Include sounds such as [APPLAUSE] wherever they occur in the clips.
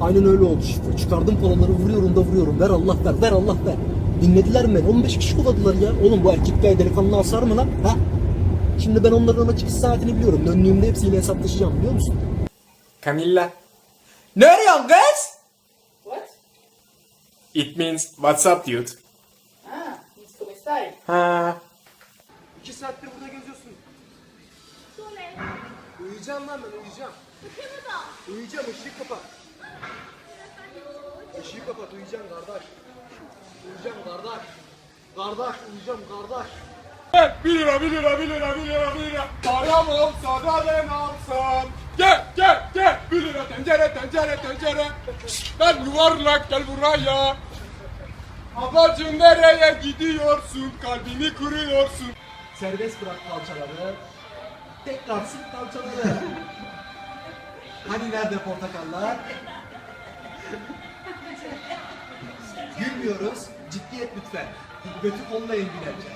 Aynen öyle oldu şifre. Çıkardım paraları vuruyorum da vuruyorum. Ver Allah ver, ver Allah ver. Dinlediler mi beni? 15 kişi kovaladılar ya. Oğlum bu erkekler delikanlı asar mı lan? Ha? Şimdi ben onların ama çıkış saatini biliyorum. Döndüğümde hepsiyle hesaplaşacağım biliyor musun? Camilla. Ne arıyorsun kız? What? It means what's up dude. Ah, it's como? Ha. İki saattir burada geziyorsun. Uyuyacağım lan ben uyuyacağım. Uyuyacağım ışığı kapat. Işığı kapat uyuyacağım kardeş. Uyuyacağım kardeş. Kardeş uyuyacağım kardeş. 1 lira 1 lira 1 lira 1 lira 1 lira. Param olsa da ben alsam. Gel gel gel 1 lira tencere tencere tencere. Şşt, Ben yuvarlak gel buraya. Ablacığım nereye gidiyorsun? Kalbimi kırıyorsun. Serbest bırak kalçaları. Tekrar sık kalçaları. Hani nerede portakallar? Gülmüyoruz. Ciddiyet lütfen. Götü kollayın gülerce.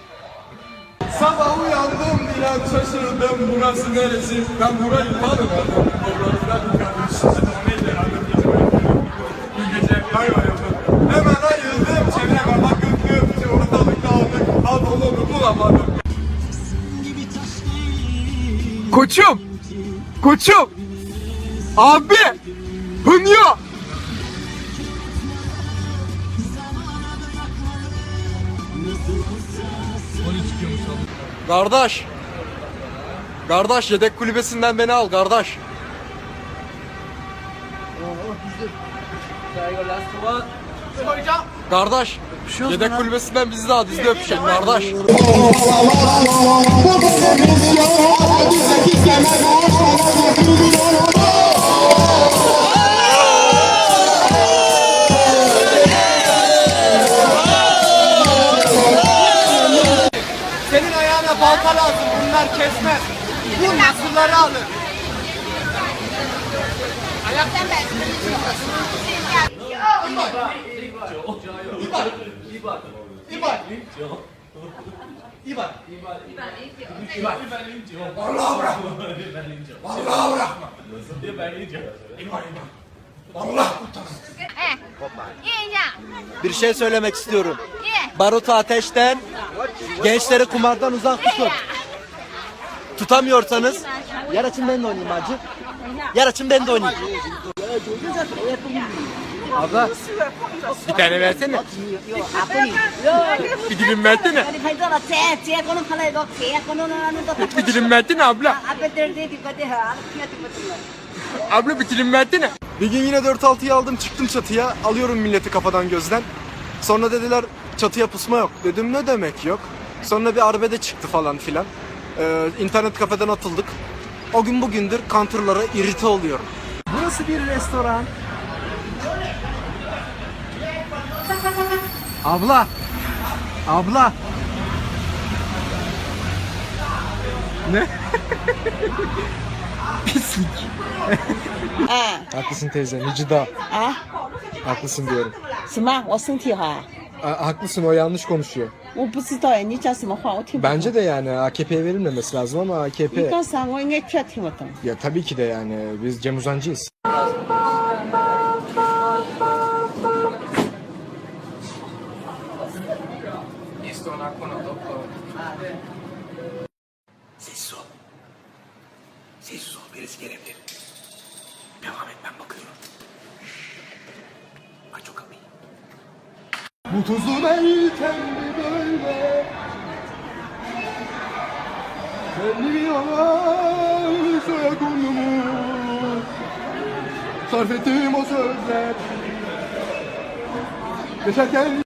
Sabah uyandım biraz şaşırdım burası neresi? Ben burayı tanımadım Oralarda bir kadın neyle adım geçmedim Bu gece kayboldu Hemen ayıldım. Çevreme bakındım Ortalık dağınık. Pantolonu bulamadım. Koçum. Koçum Abi Hınyo Kardeş. Kardeş yedek kulübesinden beni al kardeş. Kardeş. Yedek kulübesinden bizi de al dizide öpüşelim kardeş. Balta lazım. Bunlar kesmez. Bu nasırları alır. Bir şey söylemek istiyorum. 예. Barutu ateşten, gençleri kumardan uzak tutun. Tutamıyorsanız, yer açın ben de oynayayım hacı. Yer açın ben de oynayayım. Abla bir tane versene. Bir dilim versene. Bir dilim versene abla. Abla bir dilim versene. Bir gün yine 4-6'yı aldım çıktım çatıya. Alıyorum milleti kafadan gözden. Sonra dediler çatıya pusma yok. Dedim ne demek yok. Sonra bir arbede çıktı falan filan. Ee, internet kafeden atıldık. O gün bugündür counterlara irite oluyorum. Burası bir restoran. Abla. Abla. Ne? [LAUGHS] Pislik. Haklısın teyze Nicida. 啊， Haklısın diyorum. 什么？我身体好啊？ haklısın o yanlış konuşuyor. 我不知道哎，你讲什么话？我听不懂。 Bence de yani AKP'ye verilmemesi lazım ama 你 AKP 讲啥？我应该全听不懂。 ya tabii ki de yani biz Cem Uzancıyız. Sessiz ol. Sessiz ol. Birisi gelebilir. Devam et ben bakıyorum. Ay çok kapıyı. Bu tuzun elten mi böyle? Kendi yalan soya kurnumu Sarf ettiğim o sözler Geçerken